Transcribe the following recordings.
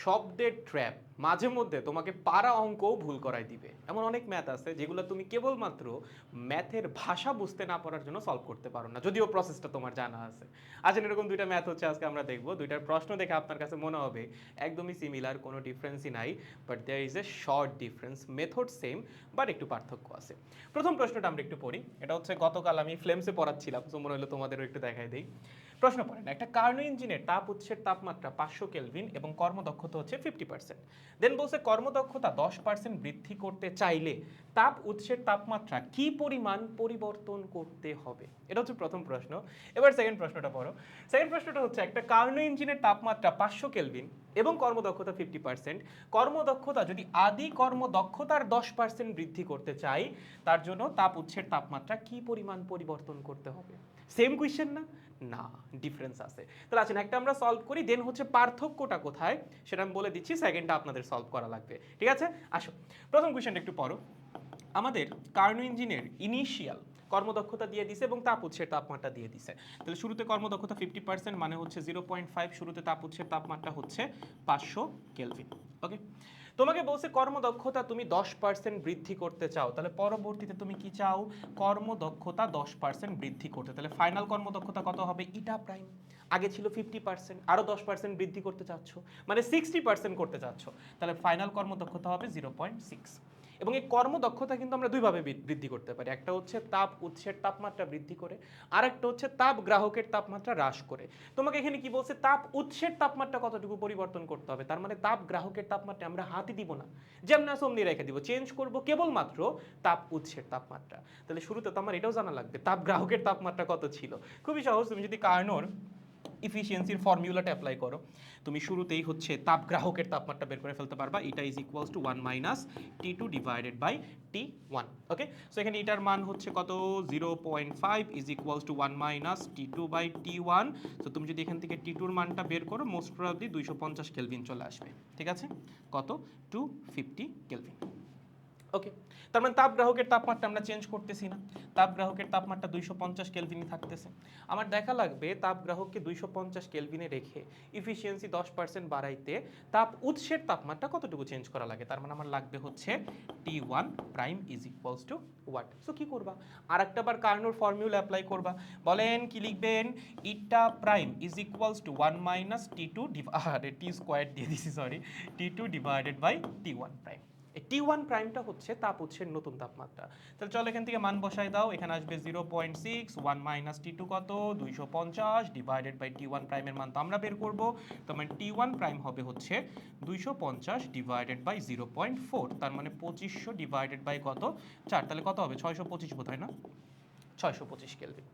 শব্দের ট্র্যাপ মাঝে মধ্যে তোমাকে পারা অঙ্কও ভুল করাই দিবে। এমন অনেক ম্যাথ আছে যেগুলো তুমি কেবলমাত্র ম্যাথের ভাষা বুঝতে না পারার জন্য সলভ করতে পারো না, যদিও প্রসেসটা তোমার জানা আছে। আজ এরকম দুইটা ম্যাথ হচ্ছে আজকে আমরা দেখব। দুইটার প্রশ্ন দেখে আপনার কাছে মনে হবে, একদমই সিমিলার কোনো ডিফারেন্সই নাই but there is a short difference method same but একটু পার্থক্য আছে। প্রথম প্রশ্নটা আমরা একটু পড়ি, এটা হচ্ছে গতকাল আমি ফ্লেমসে পড়াচ্ছিলাম তো মনে হলো তোমাদেরও একটু দেখাই দিই। প্রশ্ন পড়েন, একটা কার্নো ইঞ্জিনের তাপ উৎসের তাপমাত্রা পাঁচশো কেলভিন এবং কর্মদক্ষতা হচ্ছে ফিফটি পার্সেন্ট দেন বলছে কর্মদক্ষতা দশ পার্সেন্ট বৃদ্ধি করতে চাইলে তাপ উৎসের তাপমাত্রা কি পরিমাণ পরিবর্তন করতে হবে? এটা হচ্ছে প্রথম প্রশ্ন। এবার সেকেন্ড প্রশ্নটা পড়ো। সেকেন্ড প্রশ্নটা হচ্ছে, একটা কার্নো ইঞ্জিনের তাপমাত্রা পাঁচশো কেলভিন এবং কর্মদক্ষতা ফিফটি পার্সেন্ট কর্মদক্ষতা যদি আদি কর্মদক্ষতার দশ পার্সেন্ট বৃদ্ধি করতে চাই, তার জন্য তাপ উৎসের তাপমাত্রা কি পরিমাণ পরিবর্তন করতে হবে? সেম কোয়েশ্চেন না? না ডিফারেন্স আছে। তাহলে আছেন একটা আমরা সলভ করি দেন হচ্ছে পার্থক্যটা কোথায়? সেটা আমি বলে দিচ্ছি সেকেন্ডটা আপনাদের সলভ করা লাগবে। ঠিক আছে? আসো, প্রথম কোয়েশ্চেনটা একটু পড়ো। আমাদের কার্নো ইঞ্জিনের ইনিশিয়াল কর্মদক্ষতা দিয়ে দিছে এবং তাপ উৎসের তাপমাত্রা দিয়ে দিছে। তাহলে শুরুতে কর্মদক্ষতা ফিফটি পার্সেন্ট মানে হচ্ছে জিরো পয়েন্ট ফাইভ শুরুতে তাপ উৎসের তাপমাত্রা হচ্ছে পাঁচশো কেলভিন ওকে তোমাকে বলছে কর্মদক্ষতা তুমি দশ পার্সেন্ট বৃদ্ধি করতে চাও। তাহলে পরবর্তীতে তুমি কি চাও? কর্মদক্ষতা দশ পার্সেন্ট বৃদ্ধি করতে। তাহলে ফাইনাল কর্মদক্ষতা কত হবে? ইটা প্রাইম আগে ছিল ফিফটি পার্সেন্ট আরও দশ পার্সেন্ট বৃদ্ধি করতে চাচ্ছ। মানে সিক্সটি পার্সেন্ট করতে চাচ্ছ। তাহলে ফাইনাল কর্মদক্ষতা হবে জিরো পয়েন্ট সিক্স এবং এই কর্মদক্ষতা কিন্তু আমরা দুইভাবে বৃদ্ধি করতে পারি। একটা হচ্ছে তাপ উৎসের তাপমাত্রা বৃদ্ধি করে আর একটা হচ্ছে তাপ গ্রাহকের তাপমাত্রা হ্রাস করে। তোমাকে এখানে কি বলছে? তাপ উৎসের তাপমাত্রা কতটুকু পরিবর্তন করতে হবে? তার মানে তাপ গ্রাহকের তাপমাত্রা আমরা হাতে দিব না। যেমন আছে রেখে দিব। চেঞ্জ করব কেবলমাত্র তাপ উৎসের তাপমাত্রা। তাহলে শুরুতে তো আমার এটাও জানা লাগবে, তাপ গ্রাহকের তাপমাত্রা কত ছিল? খুবই সহজ, তুমি যদি কার্নোর ইফিসিয়েন্সির ফর্মুলাটা অ্যাপ্লাই করো। তুমি শুরুতেই হচ্ছে তাপ গ্রাহকের তাপমাত্রা বের করে ফেলতে পারবা। এটা is equals to one minus T two divided by T one okay so এখানে এটার মান হচ্ছে কত? Zero point five is equals to one minus T two by T one so তুমি যদি এখান থেকে টি টুর মানটা বের করো মোস্ট প্রবলি দুইশো পঞ্চাশ কেলভিন চলে আসবে। ঠিক আছে? কত? টু ফিফটি কেলভিন ওকে তার মানে তাপ গ্রাহকের তাপমাত্রা আমরা চেঞ্জ করতেছি না। তাপ গ্রাহকের তাপমাত্রা দুইশো পঞ্চাশ কেলভিনে থাকতেছে। আমার দেখা লাগবে তাপ গ্রাহককে দুইশো পঞ্চাশ কেলভিনে রেখে ইফিসিয়েন্সি দশ পার্সেন্ট বাড়াইতে তাপ উৎসের তাপমাত্রা কতটুকু চেঞ্জ করা লাগে? তার মানে আমার লাগবে হচ্ছে T one prime is equals to what so কী করবা? আর একটা বার কার্নোর ফর্মুলা অ্যাপ্লাই করবা। বলেন কি লিখবেন? Eta prime is equals to one minus T two আরে টি স্কোয়ার দিয়ে দিছি sorry T two divided by T one prime T one প্রাইমটা হচ্ছে তাপ উৎসের নতুন তাপমাত্রা। তাহলে চলো এখান থেকে মান বসাই দাও। এখানে আসবে zero point six one minus T two কত? দুইশো পঞ্চাশ ডিভাইডেড বাই টি ওয়ান প্রাইমের মান তো আমরা বের করব। তার মানে টি ওয়ান প্রাইম হবে হচ্ছে দুইশো পঞ্চাশ divided by zero point four তার মানে পঁচিশশো ডিভাইডেড বাই কত? চার, তাহলে কত হবে? ছয়শো পঁচিশ বোধ হয় না? ছয়শো পঁচিশ কেলভিন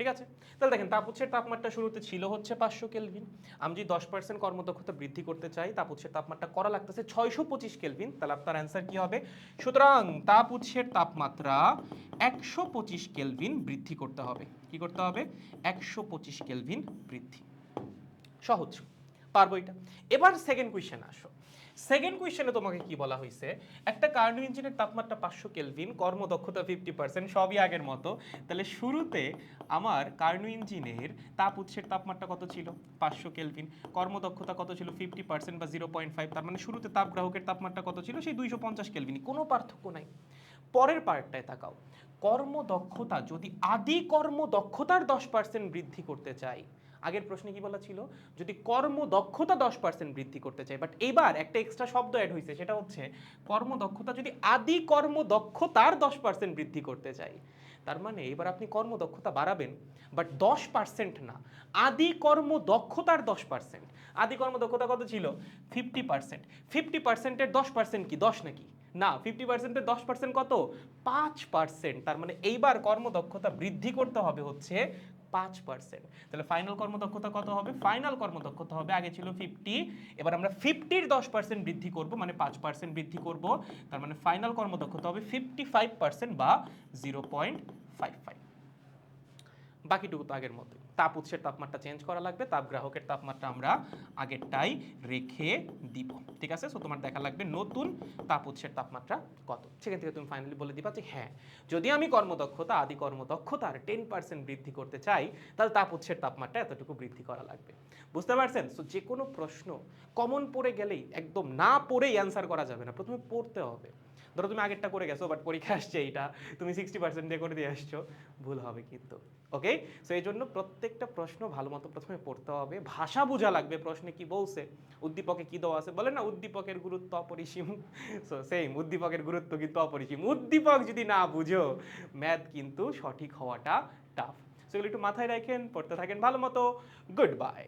ঠিক আছে? তাহলে দেখেন তাপ উৎসের তাপমাত্রা শুরুতে ছিল হচ্ছে পাঁচশো কেলভিন। আমি যদি দশ পার্সেন্ট কর্মদক্ষতা বৃদ্ধি করতে চাই তাপ উৎসের তাপমাত্রা করা লাগতেছে ছয়শো পঁচিশ কেলভিন। তাহলে আপনার অ্যান্সার কি হবে? সুতরাং তাপ উৎসের তাপমাত্রা একশো পঁচিশ কেলভিন বৃদ্ধি করতে হবে। কি করতে হবে? একশো পঁচিশ কেলভিন বৃদ্ধি। সহজ। পারব এটা। এবার সেকেন্ড কোয়েশ্চেন আসো। সেকেন্ড কোয়েশ্চেনে তোমাকে কি বলা হয়েছে একটা কার্নো ইঞ্জিনের তাপমাত্রা পাঁচশো কেলভিন, কর্মদক্ষতা ফিফটি পার্সেন্ট সবই আগের মতো। তাহলে শুরুতে আমার কার্নো ইঞ্জিনের তাপ উৎসের তাপমাত্রা কত ছিল? পাঁচশো কেলভিন। কর্মদক্ষতা কত ছিল? ফিফটি পার্সেন্ট বা জিরো পয়েন্ট ফাইভ তার মানে শুরুতে তাপ গ্রাহকের তাপমাত্রা কত ছিল? সেই দুইশো পঞ্চাশ কেলভিন কোনো পার্থক্য নাই। পরের পার্টটায় তাকাও। কর্মদক্ষতা, যদি আদি কর্মদক্ষতার দশ পার্সেন্ট বৃদ্ধি করতে চাই আগের প্রশ্নে কি বলা ছিল? যদি কর্মদক্ষতা দশ পার্সেন্ট বৃদ্ধি করতে চাই বাট এবার একটা এক্সট্রা শব্দ অ্যাড হয়েছে সেটা হচ্ছে কর্মদক্ষতা যদি আদি কর্মদক্ষতার দশ পার্সেন্ট বৃদ্ধি করতে চাই তার মানে এবার আপনি কর্মদক্ষতা বাড়াবেন বাট দশ পার্সেন্ট না, আদি কর্মদক্ষতার দশ পার্সেন্ট আদি কর্মদক্ষতা কত ছিল? ফিফটি পার্সেন্ট ফিফটি পার্সেন্টের দশ পার্সেন্ট কি? দশ নাকি? না ফিফটি পার্সেন্টের দশ পার্সেন্ট কত? পাঁচ পার্সেন্ট তার মানে এইবার কর্মদক্ষতা বৃদ্ধি করতে হবে হচ্ছে পাঁচ পার্সেন্ট তাহলে ফাইনাল কর্মদক্ষতা কত হবে? ফাইনাল কর্মদক্ষতা হবে, আগে ছিল ফিফটি এবার আমরা ফিফটির দশ পার্সেন্ট বৃদ্ধি করব মানে পাঁচ পার্সেন্ট বৃদ্ধি করব। তার মানে ফাইনাল কর্মদক্ষতা হবে ফিফটি ফাইভ পার্সেন্ট বা জিরো পয়েন্ট ফাইভ ফাইভ বাকিটুকু তো আগের মতোই। তাপ উৎসের তাপমাত্রা চেঞ্জ করা লাগবে, তাপ গ্রাহকের তাপমাত্রা আমরা আগেরটাই রেখে দিব। ঠিক আছে? সো তোমার দেখা লাগবে নতুন তাপ উৎসের তাপমাত্রা কত। সেখান থেকে তুমি ফাইনালি বলে দিবা যে হ্যাঁ যদি আমি কর্মদক্ষতা, আদি কর্মদক্ষতার টেন পার্সেন্ট বৃদ্ধি করতে চাই, তাহলে তাপ উৎসের তাপমাত্রা এতটুকু বৃদ্ধি করা লাগবে। বুঝতে পারছেন? সো যে কোনো প্রশ্ন কমন পড়ে গেলেই, একদম না পড়েই অ্যান্সার করা যাবে না। প্রথমে পড়তে হবে। ধরো তুমি আগেরটা করে গেছো বাট পরীক্ষা আসছে এইটা, তুমি সিক্সটি পার্সেন্ট দিয়ে করে দিয়ে আসছো, ভুল হবে কিন্তু ওকে সো এই জন্য প্রত্যেকটা প্রশ্ন ভালো মতো প্রথমে পড়তে হবে, ভাষা বোঝা লাগবে প্রশ্নে কি বলছে, উদ্দীপকে কি দেওয়া আছে, বলে না উদ্দীপকের গুরুত্ব অপরিসীম সো সেম উদ্দীপকের গুরুত্ব কিন্তু অপরিসীম, উদ্দীপক যদি না বুঝো ম্যাথ কিন্তু সঠিক হওয়াটা টাফ সেগুলো একটু মাথায় রাখেন, পড়তে থাকেন ভালো মতো গুড বাই